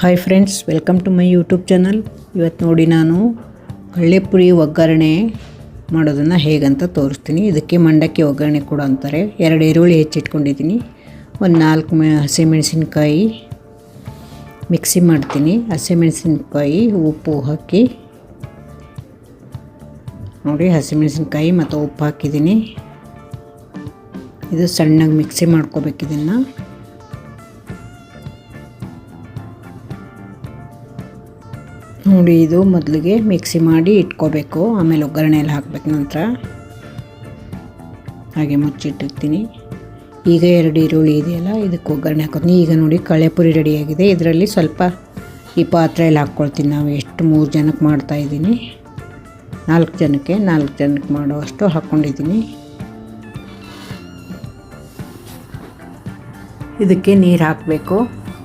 Hi friends welcome to my YouTube channel ಇವತ್ತು ನೋಡಿ ನಾನು ಕಳ್ಳೆಪುರಿ ಒಗ್ಗರಣೆ ಮಾಡೋದನ್ನು ಹೇಗಂತ ತೋರಿಸ್ತೀನಿ. ಇದಕ್ಕೆ ಮಂಡಕ್ಕಿ ಒಗ್ಗರಣೆ ಕೂಡ ಅಂತಾರೆ. ಎರಡು ಈರುಳ್ಳಿ ಹೆಚ್ಚಿಟ್ಕೊಂಡಿದ್ದೀನಿ. ಒಂದು ನಾಲ್ಕು ಮೆ ಹಸಿಮೆಣಸಿನ್ಕಾಯಿ ಮಿಕ್ಸಿ ಮಾಡ್ತೀನಿ. ಹಸಿಮೆಣಸಿನ್ಕಾಯಿ ಉಪ್ಪು ಹಾಕಿ ನೋಡಿ ಹಸಿಮೆಣಸಿನ್ಕಾಯಿ ಮತ್ತು ಉಪ್ಪು ಹಾಕಿದ್ದೀನಿ. ಇದು ಸಣ್ಣಗೆ ಮಿಕ್ಸಿ ಮಾಡ್ಕೋಬೇಕು ಇದನ್ನು. ನೋಡಿ, ಇದು ಮೊದಲಿಗೆ ಮಿಕ್ಸಿ ಮಾಡಿ ಇಟ್ಕೋಬೇಕು. ಆಮೇಲೆ ಒಗ್ಗರಣೆಯಲ್ಲಿ ಹಾಕಬೇಕು ನಂತರ. ಹಾಗೆ ಮುಚ್ಚಿಟ್ಟಿರ್ತೀನಿ. ಈಗ ಎರಡು ಈರುಳ್ಳಿ ಇದೆಯಲ್ಲ, ಇದಕ್ಕೆ ಒಗ್ಗರಣೆ ಹಾಕೋತೀನಿ. ಈಗ ನೋಡಿ ಕಳೆಪುರಿ ರೆಡಿಯಾಗಿದೆ ಇದರಲ್ಲಿ ಸ್ವಲ್ಪ ಈ ಪಾತ್ರೆಯಲ್ಲಿ ಹಾಕ್ಕೊಳ್ತೀನಿ ನಾವು. ಎಷ್ಟು ಮೂರು ಜನಕ್ಕೆ ಮಾಡ್ತಾಯಿದ್ದೀನಿ ನಾಲ್ಕು ಜನಕ್ಕೆ ನಾಲ್ಕು ಜನಕ್ಕೆ ಮಾಡುವಷ್ಟು ಹಾಕ್ಕೊಂಡಿದ್ದೀನಿ. ಇದಕ್ಕೆ ನೀರು ಹಾಕಬೇಕು.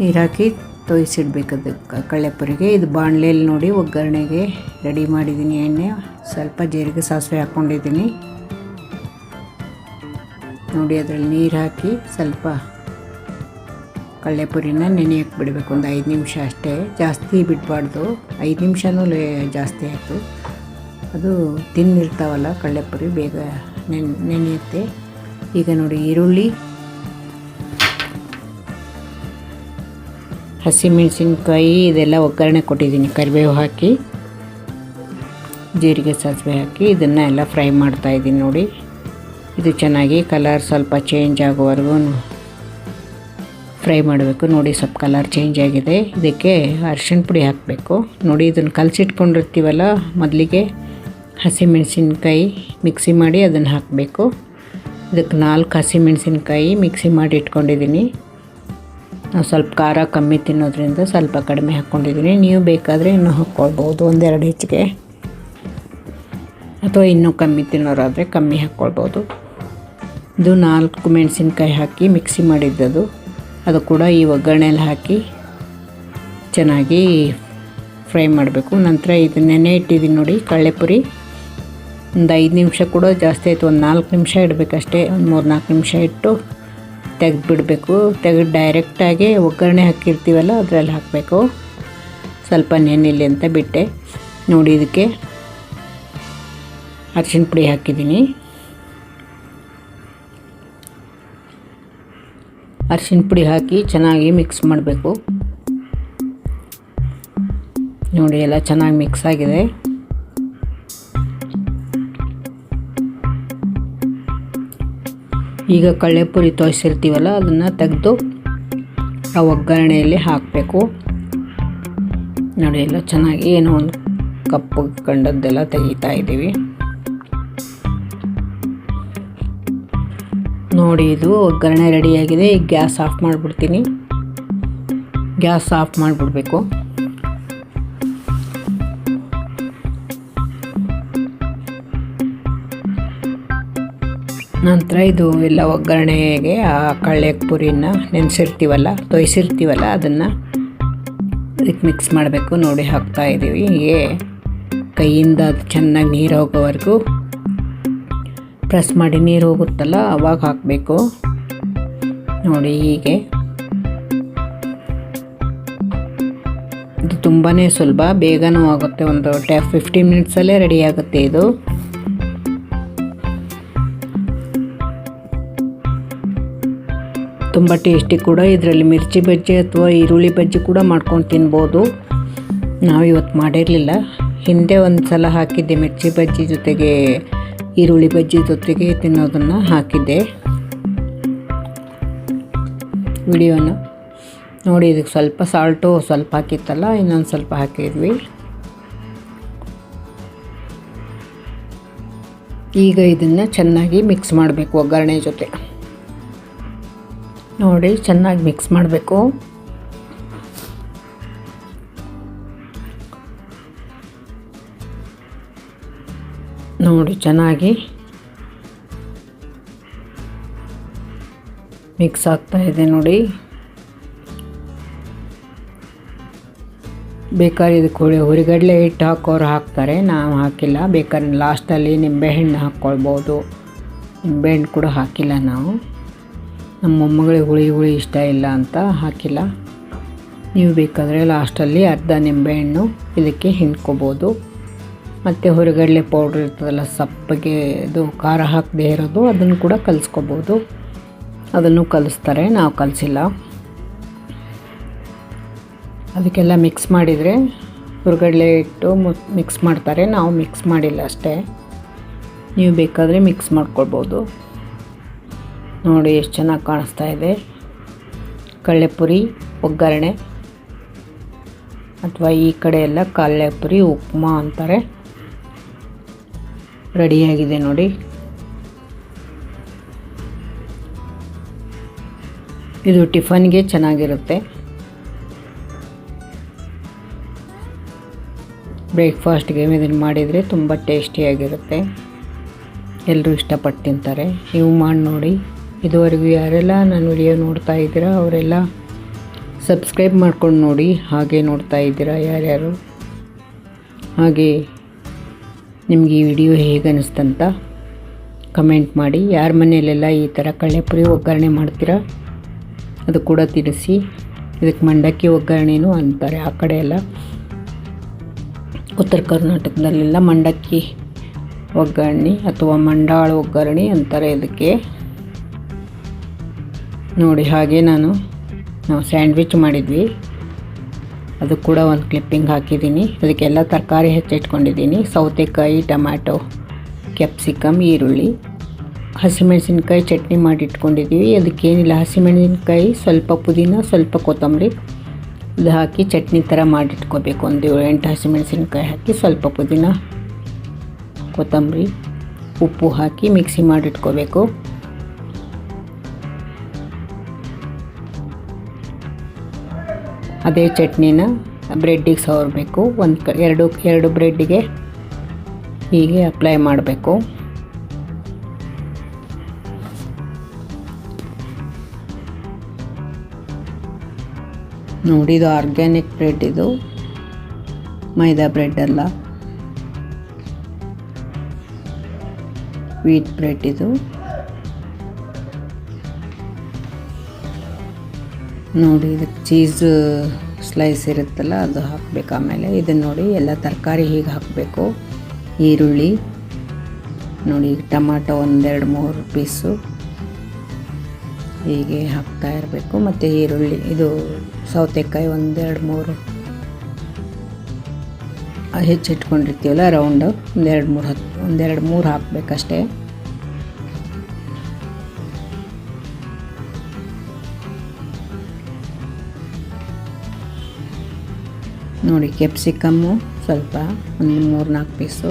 ನೀರು ಹಾಕಿ ತೋಯಿಸಿಡ್ಬೇಕು ಅದಕ್ಕೆ ಇದು ಬಾಣಲೆಯಲ್ಲಿ ನೋಡಿ ಒಗ್ಗರಣೆಗೆ ರೆಡಿ ಮಾಡಿದ್ದೀನಿ ಎಣ್ಣೆ. ಸ್ವಲ್ಪ ಜೀರಿಗೆ ಸಾಸಿವೆ ಹಾಕ್ಕೊಂಡಿದ್ದೀನಿ. ನೋಡಿ ಅದರಲ್ಲಿ ನೀರು ಹಾಕಿ ಸ್ವಲ್ಪ ಕಳ್ಳೆಪುರಿನ ನೆನೆಯಕ್ಕೆ ಬಿಡಬೇಕು ಒಂದು ಐದು ನಿಮಿಷ ಅಷ್ಟೇ. ಜಾಸ್ತಿ ಬಿಡಬಾರ್ದು. ಐದು ನಿಮಿಷನೂ ಜಾಸ್ತಿ ಆಯಿತು. ಅದು ತಿನ್ನಿರ್ತಾವಲ್ಲ ಕಳ್ಳೆಪುರಿ. ಬೇಗ ನೆನ್ ನೆನೆಯುತ್ತೆ. ಈಗ ನೋಡಿ ಈರುಳ್ಳಿ ಹಸಿಮೆಣಸಿನ್ಕಾಯಿ ಇದೆಲ್ಲ ಒಗ್ಗರಣೆ ಕೊಟ್ಟಿದ್ದೀನಿ. ಕರಿಬೇವು ಹಾಕಿ, ಜೀರಿಗೆ ಸಾಸಿವೆ ಹಾಕಿ ಇದನ್ನು ಎಲ್ಲ ಫ್ರೈ ಮಾಡ್ತಾ ಇದ್ದೀನಿ ನೋಡಿ. ಇದು ಚೆನ್ನಾಗಿ ಕಲರ್ ಸ್ವಲ್ಪ ಚೇಂಜ್ ಆಗೋವರೆಗೂ ಫ್ರೈ ಮಾಡಬೇಕು. ನೋಡಿ ಸ್ವಲ್ಪ ಕಲರ್ ಚೇಂಜ್ ಆಗಿದೆ. ಇದಕ್ಕೆ ಅರಿಶಿಣ ಪುಡಿ ಹಾಕಬೇಕು. ನೋಡಿ ಇದನ್ನು ಕಲಸಿಟ್ಕೊಂಡಿರ್ತೀವಲ್ಲ ಮೊದಲಿಗೆ ಹಸಿಮೆಣಸಿನ್ಕಾಯಿ ಮಿಕ್ಸಿ ಮಾಡಿ ಅದನ್ನು ಹಾಕಬೇಕು. ಇದಕ್ಕೆ ನಾಲ್ಕು ಹಸಿಮೆಣಸಿನ್ಕಾಯಿ ಮಿಕ್ಸಿ ಮಾಡಿ ಇಟ್ಕೊಂಡಿದ್ದೀನಿ. ನಾವು ಸ್ವಲ್ಪ ಖಾರ ಕಮ್ಮಿ ತಿನ್ನೋದ್ರಿಂದ ಸ್ವಲ್ಪ ಕಡಿಮೆ ಹಾಕ್ಕೊಂಡಿದ್ದೀನಿ. ನೀವು ಬೇಕಾದರೆ ಇನ್ನೂ ಹಾಕ್ಕೊಳ್ಬೋದು. ಒಂದೆರಡು ಹೆಚ್ಚಿಗೆ. ಅಥವಾ ಇನ್ನೂ ಕಮ್ಮಿ ತಿನ್ನೋರಾದರೆ ಕಮ್ಮಿ ಹಾಕ್ಕೊಳ್ಬೋದು. ಇದು ನಾಲ್ಕು ಮೆಣಸಿನ್ಕಾಯಿ ಹಾಕಿ ಮಿಕ್ಸಿ ಮಾಡಿದ್ದದು. ಅದು ಕೂಡ ಈ ಒಗ್ಗರಣೆಯಲ್ಲಿ ಹಾಕಿ ಚೆನ್ನಾಗಿ ಫ್ರೈ ಮಾಡಬೇಕು. ನಂತರ ಇದು ನೆನೆ ಇಟ್ಟಿದ್ದೀನಿ ನೋಡಿ ಕಳ್ಳೆಪುರಿ ಒಂದು ಐದು ನಿಮಿಷ ಕೂಡ ಜಾಸ್ತಿ ಆಯಿತು. ಒಂದು ನಾಲ್ಕು ನಿಮಿಷ ಇಡಬೇಕಷ್ಟೇ. ಒಂದು ಮೂರು ನಾಲ್ಕು ನಿಮಿಷ ಇಟ್ಟು ತೆಗೆದುಬಿಡಬೇಕು. ತೆಗೆದು ಡೈರೆಕ್ಟಾಗಿ ಒಗ್ಗರಣೆ ಹಾಕಿರ್ತೀವಲ್ಲ, ಅದರಲ್ಲಿ ಹಾಕಬೇಕು. ಸ್ವಲ್ಪ ನೆನೆಯಲ್ಲಿ ಅಂತ ಬಿಟ್ಟೆ. ನೋಡಿ ಇದಕ್ಕೆ ಅರ್ಶಿನ ಪುಡಿ ಹಾಕಿದ್ದೀನಿ. ಅರ್ಶಿನ ಪುಡಿ ಹಾಕಿ ಚೆನ್ನಾಗಿ ಮಿಕ್ಸ್ ಮಾಡಬೇಕು. ನೋಡಿ, ಎಲ್ಲ ಚೆನ್ನಾಗಿ ಮಿಕ್ಸ್ ಆಗಿದೆ. ಈಗ ಕಳ್ಳೆಪುರಿ ತೋರಿಸಿರ್ತೀವಲ್ಲ, ಅದನ್ನು ತೆಗೆದು ಆ ಒಗ್ಗರಣೆಯಲ್ಲಿ ಹಾಕಬೇಕು. ನೋಡಿ, ಎಲ್ಲ ಚೆನ್ನಾಗಿ ಏನೋ ಒಂದು ಕಪ್ಪು ಕಂಡದ್ದೆಲ್ಲ ತೆಗಿತಾ ಇದ್ದೀವಿ. ನೋಡಿ, ಇದು ಒಗ್ಗರಣೆ ರೆಡಿಯಾಗಿದೆ ಈಗ ಗ್ಯಾಸ್ ಆಫ್ ಮಾಡಿಬಿಡ್ತೀನಿ. ಗ್ಯಾಸ್ ಆಫ್ ಮಾಡಿಬಿಡ್ಬೇಕು. ನಂತರ ಇದು ಎಲ್ಲ ಒಗ್ಗರಣೆಗೆ ಆ ಕಳ್ಳೆ ಪುರಿನ ನೆನೆಸಿರ್ತೀವಲ್ಲ, ತೊಯ್ಸಿರ್ತೀವಲ್ಲ, ಅದನ್ನು ಇದಕ್ಕೆ ಮಿಕ್ಸ್ ಮಾಡಬೇಕು. ನೋಡಿ ಹಾಕ್ತಾ ಇದ್ದೀವಿ ಹೀಗೆ ಕೈಯಿಂದ ಅದು ಚೆನ್ನಾಗಿ ನೀರು ಹೋಗೋವರೆಗೂ. ಪ್ರೆಸ್ ಮಾಡಿ ನೀರು ಹೋಗುತ್ತಲ್ಲ, ಅವಾಗ ಹಾಕಬೇಕು. ನೋಡಿ ಹೀಗೆ. ಇದು ತುಂಬಾ ಸುಲಭ. ಬೇಗನೂ ಆಗುತ್ತೆ. ಒಂದು ಟ್ಯಾ ಫಿಫ್ಟೀನ್ ಮಿನಿಟ್ಸಲ್ಲೇ ರೆಡಿ ಆಗುತ್ತೆ ಇದು. ತುಂಬ ಟೇಸ್ಟಿ ಕೂಡ ಇದರಲ್ಲಿ ಮಿರ್ಚಿ ಬಜ್ಜಿ ಅಥವಾ ಈರುಳ್ಳಿ ಬಜ್ಜಿ ಕೂಡ ಮಾಡ್ಕೊಂಡು ತಿನ್ಬೋದು. ನಾವು ಇವತ್ತು ಮಾಡಿರಲಿಲ್ಲ. ಹಿಂದೆ ಒಂದು ಸಲ ಹಾಕಿದ್ದೆ ಮಿರ್ಚಿ ಬಜ್ಜಿ ಜೊತೆಗೆ ಈರುಳ್ಳಿ ಬಜ್ಜಿ ಜೊತೆಗೆ ತಿನ್ನೋದನ್ನು ಹಾಕಿದ್ದೆ. ವಿಡಿಯೋನ ನೋಡಿ ಇದಕ್ಕೆ ಸ್ವಲ್ಪ ಸಾಲ್ಟು ಸ್ವಲ್ಪ ಹಾಕಿತ್ತಲ್ಲ, ಇನ್ನೊಂದು ಸ್ವಲ್ಪ ಹಾಕಿದ್ವಿ. ಈಗ ಇದನ್ನು ಚೆನ್ನಾಗಿ ಮಿಕ್ಸ್ ಮಾಡಬೇಕು ಒಗ್ಗರಣೆ ಜೊತೆ. ನೋಡಿ, ಚೆನ್ನಾಗಿ ಮಿಕ್ಸ್ ಮಾಡಬೇಕು. ನೋಡಿ, ಚೆನ್ನಾಗಿ ಮಿಕ್ಸ್ ಆಗ್ತಾ ಇದೆ ನೋಡಿ. ಬೇಕಾದ್ರೆ ಹುಳಿ ಹುರಿಗಡಲೆ ಹಿಟ್ಟು ಹಾಕೋರು ಹಾಕ್ತಾರೆ, ನಾವು ಹಾಕಿಲ್ಲ. ಬೇಕಾದ್ರೆ ಲಾಸ್ಟಲ್ಲಿ ನಿಂಬೆಹಣ್ಣು ಹಾಕ್ಕೊಳ್ಬೋದು ನಿಂಬೆಹಣ್ಣು ಕೂಡ ಹಾಕಿಲ್ಲ ನಾವು. ನಮ್ಮ ಮೊಮ್ಮಗಳಿಗೆ ಹುಳಿ ಹುಳಿ ಇಷ್ಟ ಇಲ್ಲ ಅಂತ ಹಾಕಿಲ್ಲ. ನೀವು ಬೇಕಾದರೆ ಲಾಸ್ಟಲ್ಲಿ ಅರ್ಧ ನಿಂಬೆಹಣ್ಣು ಇದಕ್ಕೆ ಹಿಂಡ್ಕೋಬೋದು. ಮತ್ತು ಹೊರಗಡಲೆ ಪೌಡ್ರ್ ಇರ್ತದಲ್ಲ, ಸಪ್ಪಗೆ ಇದು ಖಾರ ಹಾಕದೇ ಇರೋದು, ಅದನ್ನು ಕೂಡ ಕಲಿಸ್ಕೋಬೋದು. ಅದನ್ನು ಕಲಿಸ್ತಾರೆ, ನಾವು ಕಲಿಸಿಲ್ಲ. ಅದಕ್ಕೆಲ್ಲ ಮಿಕ್ಸ್ ಮಾಡಿದರೆ ಹೊರಗಡಲೆ ಇಟ್ಟು ಮಿಕ್ಸ್ ಮಾಡ್ತಾರೆ, ನಾವು ಮಿಕ್ಸ್ ಮಾಡಿಲ್ಲ ಅಷ್ಟೇ. ನೀವು ಬೇಕಾದರೆ ಮಿಕ್ಸ್ ಮಾಡ್ಕೊಳ್ಬೋದು. ನೋಡಿ ಎಷ್ಟು ಚೆನ್ನಾಗಿ ಕಾಣಿಸ್ತಾ ಇದೆ. ಕಳ್ಳೆಪುರಿ, ಒಗ್ಗರಣೆ, ಅಥವಾ ಈ ಕಡೆ ಎಲ್ಲ ಕಳ್ಳೆಪುರಿ, ಉಪ್ಮಾ ಅಂತಾರೆ. ರೆಡಿಯಾಗಿದೆ ನೋಡಿ. ಇದು ಟಿಫನ್ಗೆ ಚೆನ್ನಾಗಿರುತ್ತೆ. ಬ್ರೇಕ್ಫಾಸ್ಟ್ಗೆ ಇದನ್ನು ಮಾಡಿದರೆ ತುಂಬ ಟೇಸ್ಟಿಯಾಗಿರುತ್ತೆ. ಎಲ್ಲರೂ ಇಷ್ಟಪಟ್ಟು ತಿಂತಾರೆ. ನೀವು ಮಾಡಿ ನೋಡಿ. ಇದುವರೆಗೂ ಯಾರೆಲ್ಲ ನನ್ನ ವಿಡಿಯೋ ನೋಡ್ತಾ ಇದ್ದೀರಾ, ಅವರೆಲ್ಲ ಸಬ್ಸ್ಕ್ರೈಬ್ ಮಾಡ್ಕೊಂಡು ನೋಡಿ, ಹಾಗೆ ನೋಡ್ತಾ ಇದ್ದೀರಾ ಯಾರ್ಯಾರು? ಹಾಗೆ ನಿಮಗೆ ಈ ವಿಡಿಯೋ ಹೇಗೆ ಅನ್ನಿಸ್ತಂತ ಕಮೆಂಟ್ ಮಾಡಿ. ಯಾರ ಮನೆಯಲ್ಲೆಲ್ಲ ಈ ಥರ ಕಳ್ಳೆಪುರಿ ಒಗ್ಗರಣೆ ಮಾಡ್ತೀರಾ, ಅದು ಕೂಡ ತಿಳಿಸಿ. ಇದಕ್ಕೆ ಮಂಡಕ್ಕಿ ಒಗ್ಗರಣೆನೂ ಅಂತಾರೆ ಆ ಕಡೆ ಎಲ್ಲ. ಉತ್ತರ ಕರ್ನಾಟಕದಲ್ಲೆಲ್ಲ ಮಂಡಕ್ಕಿ ಒಗ್ಗರಣೆ ಅಥವಾ ಮಂಡಾಳು ಒಗ್ಗರಣೆ ಅಂತಾರೆ ಇದಕ್ಕೆ. ನೋಡಿ ಹಾಗೆ ನಾನು, ನಾವು ಸ್ಯಾಂಡ್ವಿಚ್ ಮಾಡಿದ್ವಿ. ಅದು ಕೂಡ ಒಂದು ಕ್ಲಿಪ್ಪಿಂಗ್ ಹಾಕಿದ್ದೀನಿ. ಅದಕ್ಕೆಲ್ಲ ತರಕಾರಿ ಹೆಚ್ಚಿಟ್ಕೊಂಡಿದ್ದೀನಿ ಸೌತೆಕಾಯಿ, ಟೊಮ್ಯಾಟೊ ಕ್ಯಾಪ್ಸಿಕಮ್ ಈರುಳ್ಳಿ, ಹಸಿಮೆಣಸಿನ್ಕಾಯಿ ಚಟ್ನಿ ಮಾಡಿ ಇಟ್ಕೊಂಡಿದ್ದೀವಿ. ಅದಕ್ಕೇನಿಲ್ಲ, ಹಸಿಮೆಣಸಿನ್ಕಾಯಿ, ಸ್ವಲ್ಪ ಪುದೀನ, ಸ್ವಲ್ಪ ಕೊತ್ತಂಬರಿ. ಇದು ಹಾಕಿ ಚಟ್ನಿ ಥರ ಮಾಡಿಟ್ಕೋಬೇಕು ಒಂದು ಏಳು, ಎಂಟು ಹಸಿಮೆಣಸಿನ್ಕಾಯಿ ಹಾಕಿ, ಸ್ವಲ್ಪ ಪುದೀನ, ಕೊತ್ತಂಬರಿ, ಉಪ್ಪು ಹಾಕಿ ಮಿಕ್ಸಿ ಮಾಡಿಟ್ಕೋಬೇಕು ಅದೇ ಚಟ್ನಿನ ಬ್ರೆಡ್ಡಿಗೆ ಸವರಬೇಕು. ಒಂದು ಕ, ಎರಡು ಎರಡು ಬ್ರೆಡ್ಡಿಗೆ ಹೀಗೆ ಅಪ್ಲೈ ಮಾಡಬೇಕು. ನೋಡಿ, ಇದು ಆರ್ಗ್ಯಾನಿಕ್ ಬ್ರೆಡ್ ಇದು. ಮೈದಾ ಬ್ರೆಡ್ ಅಲ್ಲ. ವೀಟ್ ಬ್ರೆಡ್ ಇದು. ನೋಡಿ ಇದಕ್ಕೆ ಚೀಸ್ ಸ್ಲೈಸ್ ಇರುತ್ತಲ್ಲ, ಅದು ಹಾಕಬೇಕು. ಆಮೇಲೆ ಇದನ್ನು ನೋಡಿ ಎಲ್ಲ ತರಕಾರಿ ಹೀಗೆ ಹಾಕಬೇಕು. ಈರುಳ್ಳಿ, ನೋಡಿ ಟೊಮಾಟೊ ಒಂದೆರಡು ಮೂರು ಪೀಸು ಹೀಗೆ ಹಾಕ್ತಾ ಇರಬೇಕು. ಮತ್ತು ಈರುಳ್ಳಿ, ಇದು ಸೌತೆಕಾಯಿ ಒಂದೆರಡು ಮೂರು ಹೆಚ್ಚಿಟ್ಕೊಂಡಿರ್ತೀವಲ್ಲ, ರೌಂಡು ಒಂದೆರಡು ಮೂರು ಹತ್ತು ಒಂದೆರಡು ಮೂರು ಹಾಕಬೇಕಷ್ಟೇ. ನೋಡಿ ಕ್ಯಾಪ್ಸಿಕಮ್ಮು ಸ್ವಲ್ಪ ಒಂದು ಮೂರು ನಾಲ್ಕು ಪೀಸು.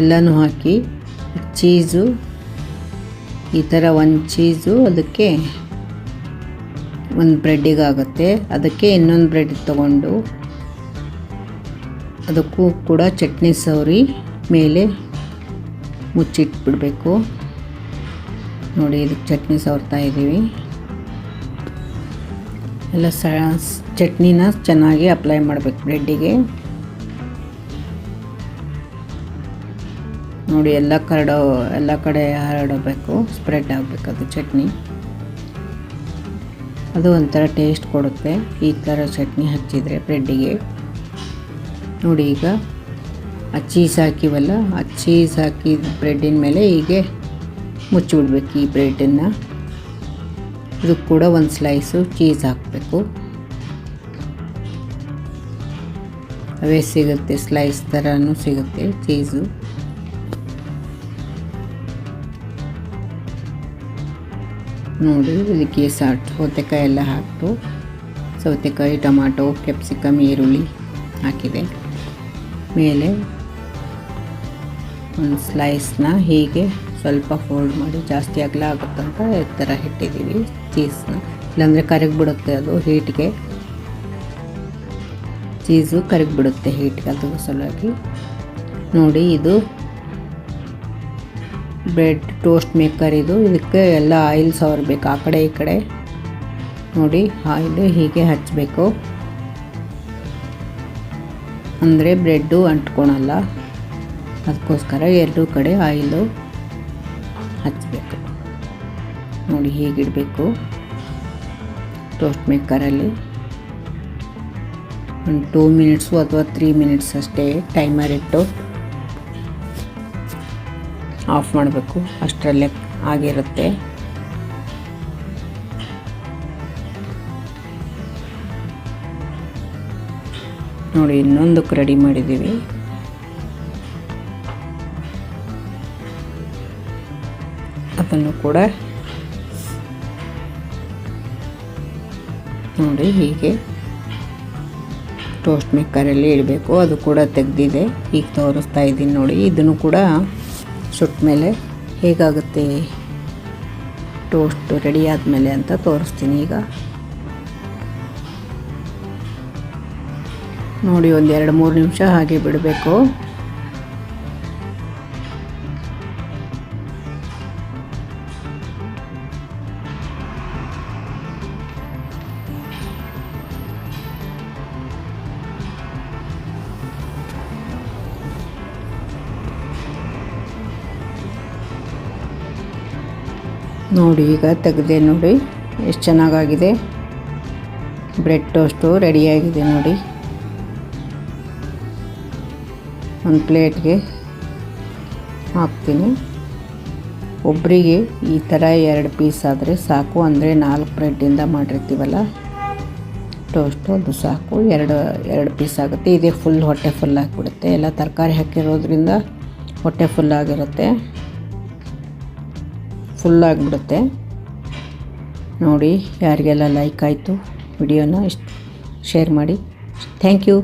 ಎಲ್ಲನೂ ಹಾಕಿ, ಚೀಸು, ಈ ಥರ ಒಂದು ಚೀಸು, ಅದಕ್ಕೆ ಒಂದು ಬ್ರೆಡ್ಡಿಗಾಗುತ್ತೆ ಅದಕ್ಕೆ ಇನ್ನೊಂದು ಬ್ರೆಡ್ ತಗೊಂಡು, ಅದಕ್ಕೂ ಕೂಡ ಚಟ್ನಿ ಸವರಿ ಮೇಲೆ ಮುಚ್ಚಿಟ್ಬಿಡಬೇಕು. ನೋಡಿ, ಇದಕ್ಕೆ ಚಟ್ನಿ ಸವರ್ತಾ ಇದ್ದೀವಿ ಎಲ್ಲ ಸ, ಚಟ್ನಿನ ಚೆನ್ನಾಗಿ ಅಪ್ಲೈ ಮಾಡಬೇಕು ಬ್ರೆಡ್ಡಿಗೆ ನೋಡಿ, ಎಲ್ಲ ಕರಡೋ, ಎಲ್ಲ ಕಡೆ ಹರಡಬೇಕು ಸ್ಪ್ರೆಡ್ ಆಗಬೇಕು ಅದು ಚಟ್ನಿ. ಅದು ಒಂಥರ ಟೇಸ್ಟ್ ಕೊಡುತ್ತೆ, ಈ ಥರ ಚಟ್ನಿ ಹಚ್ಚಿದರೆ ಬ್ರೆಡ್ಡಿಗೆ ನೋಡಿ, ಈಗ ಆ ಚೀಸ್ ಹಾಕಿವಲ್ಲ, ಆ ಚೀಸ್ ಹಾಕಿದ ಬ್ರೆಡ್ಡಿನ ಮೇಲೆ ಹೀಗೆ ಮುಚ್ಚಿಬಿಡ್ಬೇಕು ಈ ಬ್ರೆಡ್ಡನ್ನು ಇದಕ್ಕೆ ಕೂಡ ಒಂದು ಸ್ಲೈಸು ಚೀಸ್ ಹಾಕಬೇಕು. ಅವೇ ಸಿಗುತ್ತೆ ಸ್ಲೈಸ್ ಥರನೂ ಸಿಗುತ್ತೆ ಚೀಸು ನೋಡಿ, ಇದಕ್ಕೆ ಸಾಟ್ ಸೌತೆಕಾಯಿ ಎಲ್ಲ ಹಾಕ್ತು ಸೌತೆಕಾಯಿ, ಟೊಮಾಟೊ ಕ್ಯಾಪ್ಸಿಕಮ್ ಈರುಳ್ಳಿ ಹಾಕಿದೆ. ಮೇಲೆ ಒಂದು ಸ್ಲೈಸ್ನ ಹೀಗೆ ಸ್ವಲ್ಪ ಫೋಲ್ಡ್ ಮಾಡಿ ಜಾಸ್ತಿ ಅಗಲ ಆಗುತ್ತಂತ ಈ ಥರ ಇಟ್ಟಿದ್ದೀವಿ ಚೀಸ್ನ ಇಲ್ಲಾಂದರೆ ಕರಗಿಬಿಡುತ್ತೆ ಅದು ಹೀಟ್ಗೆ ಚೀಸು ಕರಗಿಬಿಡುತ್ತೆ ಹೀಟ್ಗೆ ಅದು ಸಲುವಾಗಿ. ನೋಡಿ ಇದು ಬ್ರೆಡ್ ಟೋಸ್ಟ್ ಮೇಕರ್ ಇದು. ಇದಕ್ಕೆ ಎಲ್ಲ ಆಯಿಲ್ ಸವರಬೇಕು ಆ ಕಡೆ ಈ ಕಡೆ. ನೋಡಿ ಆಯಿಲು ಹೀಗೆ ಹಚ್ಚಬೇಕು ಅಂದರೆ ಬ್ರೆಡ್ಡು ಅಂಟ್ಕೊಳಲ್ಲ. ಅದಕ್ಕೋಸ್ಕರ ಎರಡೂ ಕಡೆ ಆಯಿಲು ಹಚ್ಚಬೇಕು ನೋಡಿ ಹೇಗಿಡಬೇಕು. ಟೋಸ್ಟ್ ಮೇಕರಲ್ಲಿ ಒಂದು ಟೂ ಮಿನಿಟ್ಸು ಅಥವಾ ತ್ರೀ ಮಿನಿಟ್ಸ್ ಅಷ್ಟೇ ಟೈಮರ್ ಇಟ್ಟು ಆಫ್ ಮಾಡಬೇಕು. ಅಷ್ಟರಲ್ಲೇ ಆಗಿರುತ್ತೆ. ನೋಡಿ ಇನ್ನೊಂದಕ್ಕೆ ರೆಡಿ ಮಾಡಿದ್ದೀವಿ. ಅದನ್ನು ಕೂಡ ನೋಡಿ ಹೀಗೆ. ಟೋಸ್ಟ್ ಮೇಕರಲ್ಲಿ ಇಡಬೇಕು, ಅದು ಕೂಡ ತೆಗೆದಿದೆ. ಈಗ ತೋರಿಸ್ತಾ ಇದ್ದೀನಿ ನೋಡಿ, ಇದನ್ನು ಕೂಡ ಸುಟ್ಟ ಮೇಲೆ ಹೇಗಾಗುತ್ತೆ ಟೋಸ್ಟ್ ರೆಡಿ ಆದಮೇಲೆ ಅಂತ ತೋರಿಸ್ತೀನಿ ಈಗ. ನೋಡಿ ಒಂದು ಎರಡು ಮೂರು ನಿಮಿಷ ಹಾಗೆ ಬಿಡಬೇಕು. ನೋಡಿ, ಈಗ ತೆಗೆದೆ ನೋಡಿ, ಎಷ್ಟು ಚೆನ್ನಾಗಾಗಿದೆ. ಬ್ರೆಡ್ ಟೋಸ್ಟು ರೆಡಿಯಾಗಿದೆ ನೋಡಿ. ಒಂದು ಪ್ಲೇಟ್ಗೆ ಹಾಕ್ತೀನಿ. ಒಬ್ಬರಿಗೆ ಈ ಥರ ಎರಡು ಪೀಸ್ ಆದರೆ ಸಾಕು, ಅಂದರೆ ನಾಲ್ಕು ಬ್ರೆಡ್ಡಿಂದ ಮಾಡಿರ್ತೀವಲ್ಲ ಟೋಸ್ಟು ಅದು ಸಾಕು. ಎರಡು ಎರಡು ಪೀಸ್ ಆಗುತ್ತೆ. ಇದೇ ಫುಲ್ ಹೊಟ್ಟೆ ಫುಲ್ ಆಗಿಬಿಡುತ್ತೆ. ಎಲ್ಲ ತರಕಾರಿ ಹಾಕಿರೋದ್ರಿಂದ ಹೊಟ್ಟೆ ಫುಲ್ ಆಗಿರುತ್ತೆ. ಫುಲ್ ಆಗಿಬಿಡುತ್ತೆ ನೋಡಿ ಯಾರಿಗೆಲ್ಲ ಲೈಕ್ ಆಯಿತು ವಿಡಿಯೋನ ಇಷ್ಟು ಶೇರ್ ಮಾಡಿ. Thank you